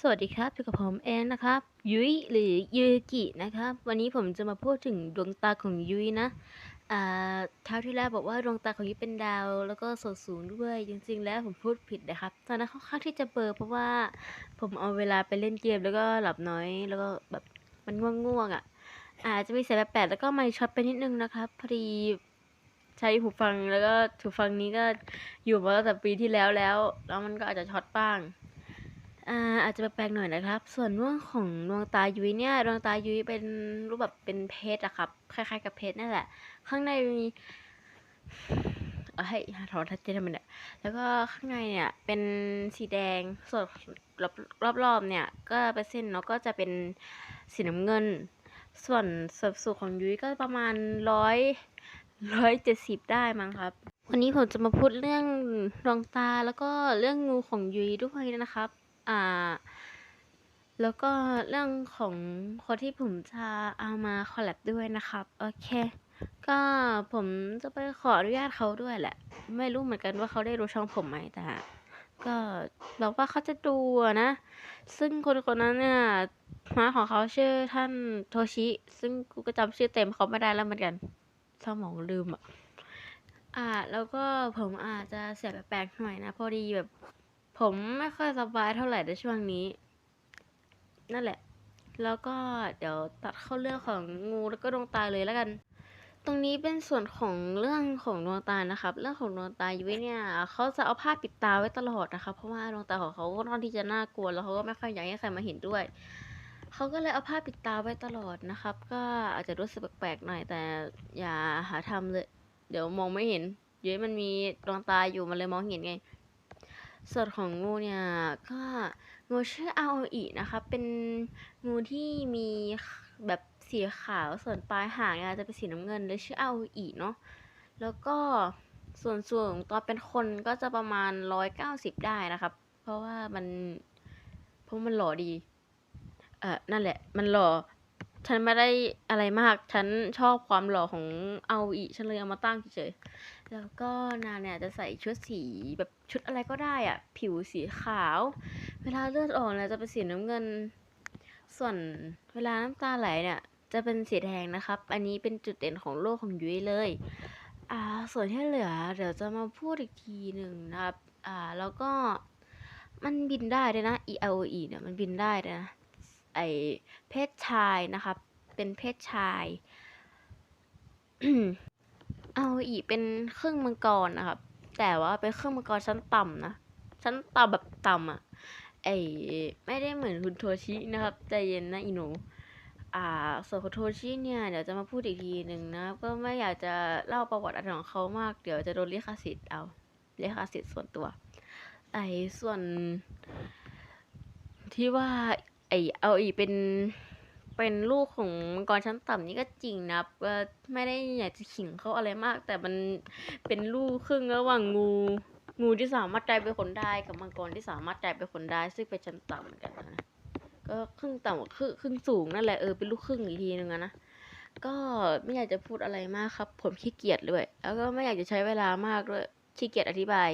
สวัสดีครับอยู่กับผมเองนะครับ ยุ้ยหรือยูกินะครับ วันนี้ผมจะมาพูดถึงดวงตาของยุ้ยนะอ่าท้าวที่แล้วบอกว่าดวงตาของยุ้ยเป็นดาว แล้วก็สดสูงด้วย จริง ๆ แล้วผมพูดผิดนะครับ ตอนนั้นค่อนข้างที่จะเบลอเพราะว่าผมเอาเวลาไปเล่นเกมแล้วก็หลับน้อย แล้วก็แบบมันง่วงๆอะ อาจจะมีเสียงแปลกๆแล้วก็ไม่ช็อตไปนิดนึงนะครับ พอดีใช้หูฟังแล้วก็หูฟังนี้ก็อยู่มาตั้งแต่ปีที่แล้วแล้ว แล้วมันก็อาจจะช็อตบ้าง อ่าอาจจะแปลกๆหน่อยนะครับ ส่วนเรื่องของดวงตายุ้ยเนี่ยดวงตายุ้ยเป็นรูปแบบเป็นเพชรอะครับ คล้ายๆ กับเพชรนั่นแหละ ข้างในมีเอาให้หาทอนทัดเจนมันเนี่ยแล้วก็ข้างในเนี่ยเป็นสีแดงส่วนรอบๆเนี่ย ก็เป็นเส้นเนาะก็จะเป็นสีน้ำเงิน ส่วนสัดส่วนของยุ้ยก็ประมาณร้อยร้อยเจ็ดสิบได้มั้งครับ วันนี้ผมจะมาพูดเรื่องดวงตาแล้วก็เรื่องงูของยุ้ยด้วยนะครับ อ่า แล้วก็เรื่องของคนที่ผมจะเอามาคอลแลบด้วยนะครับ โอเค ก็ผมจะไปขออนุญาตเขาด้วยแหละ ไม่รู้เหมือนกันว่าเขาได้รู้ช่องผมไหมแต่ก็บอกว่าเขาจะดูนะ ซึ่งคนคนนั้นเนี่ยม้าของเขาชื่อท่านโทชิ ซึ่งกูก็จำชื่อเต็มเขาไม่ได้แล้วเหมือนกันสมองลืมอะ อ่า แล้วก็ผมอาจจะเสียแปลกๆหน่อยนะ พอดีแบบ ผมไม่ค่อยสบายเท่าไหร่ในช่วงนี้ นั่นแหละ แล้วก็เดี๋ยวตัดเข้าเรื่องของงูแล้วก็ดวงตาเลยแล้วกัน ตรงนี้เป็นส่วนของเรื่องของดวงตานะครับ เรื่องของดวงตายุ้ยเนี่ยเขาจะเอาผ้าปิดตาไว้ตลอดนะครับเพราะว่าดวงตาของเขาค่อนข้างที่จะน่ากลัวแล้วเขาก็ไม่ค่อยอยากให้ใครมาเห็นด้วยเขาก็เลยเอาผ้าปิดตาไว้ตลอดนะครับ ก็อาจจะรู้สึกแปลกๆหน่อยแต่อย่าหาทำเลย เดี๋ยวมองไม่เห็นยุ้ยมันมีดวงตาอยู่มันเลยมองเห็นไง ส่วนของงูเนี่ยก็งูชื่ออาโออินะคะ เป็นงูที่มีแบบสีขาวส่วนปลายหางเนี่ยจะเป็นสีน้ำเงินเลยชื่ออาโออิเนาะแล้วก็ส่วนสูงตอนเป็นคนก็จะประมาณร้อยเก้าสิบได้นะครับ เพราะว่ามันเพราะมันหล่อดี เออนั่นแหละ มันหล่อ ฉันไม่ได้อะไรมาก ฉันชอบความหล่อของเอาออิฉันเลยเอามาตั้งเฉยๆ แล้วก็นาเนี่ยจะใส่ชุดสีแบบชุดอะไรก็ได้อะผิวสีขาว เวลาเลือดออกเนี่ยจะเป็นสีน้ำเงิน ส่วนเวลาน้ำตาไหลเนี่ยจะเป็นสีแดงนะครับ อันนี้เป็นจุดเด่นของโลกของยุ้ยเลย อ่า ส่วนที่เหลือเดี๋ยวจะมาพูดอีกทีหนึ่งนะครับ อ่า แล้วก็มันบินได้ด้วยนะ e l o e เนี่ยมันบินได้ด้วยนะ ไอเพศชายนะครับเป็นเพศชาย เอาอีเป็นครึ่งมังกรนะครับ แต่ว่าเป็นครึ่งมังกรชั้นต่ำนะชั้นต่ำแบบต่ำอะ่ะไอไม่ได้เหมือนคุณโทชินะครับใจเย็นนะอีหนูอ่าส่วนคุณโทชิเนี่ยเดี๋ยวจะมาพูดอีกทีหนึ่งนะก็ไม่อยากจะเล่าประวัติอะไรของเขามากเดี๋ยวจะโดนลิขสิทธิ์เอาลิขสิทธิ์ส่วนตัวไอส่วนที่ว่า ไอเอาอีเป็นเป็นลูกของมังกรชั้นต่ำนี่ก็จริงนะครับว่าไม่ได้อยากจะขิงเขาอะไรมาก แต่มันเป็นลูกครึ่งระหว่างงู งูที่สามารถกลายเป็นคนได้กับมังกรที่สามารถกลายเป็นคนได้ซึ่งเป็นชั้นต่ำเหมือนกันนะก็ครึ่งต่ำกับครึ่งครึ่งสูงนั่นแหละเออเป็นลูกครึ่งอีกทีนึงนะก็ไม่อยากจะพูดอะไรมากครับ ผมขี้เกียจด้วย แล้วก็ไม่อยากจะใช้เวลามากด้วยขี้เกียจอธิบาย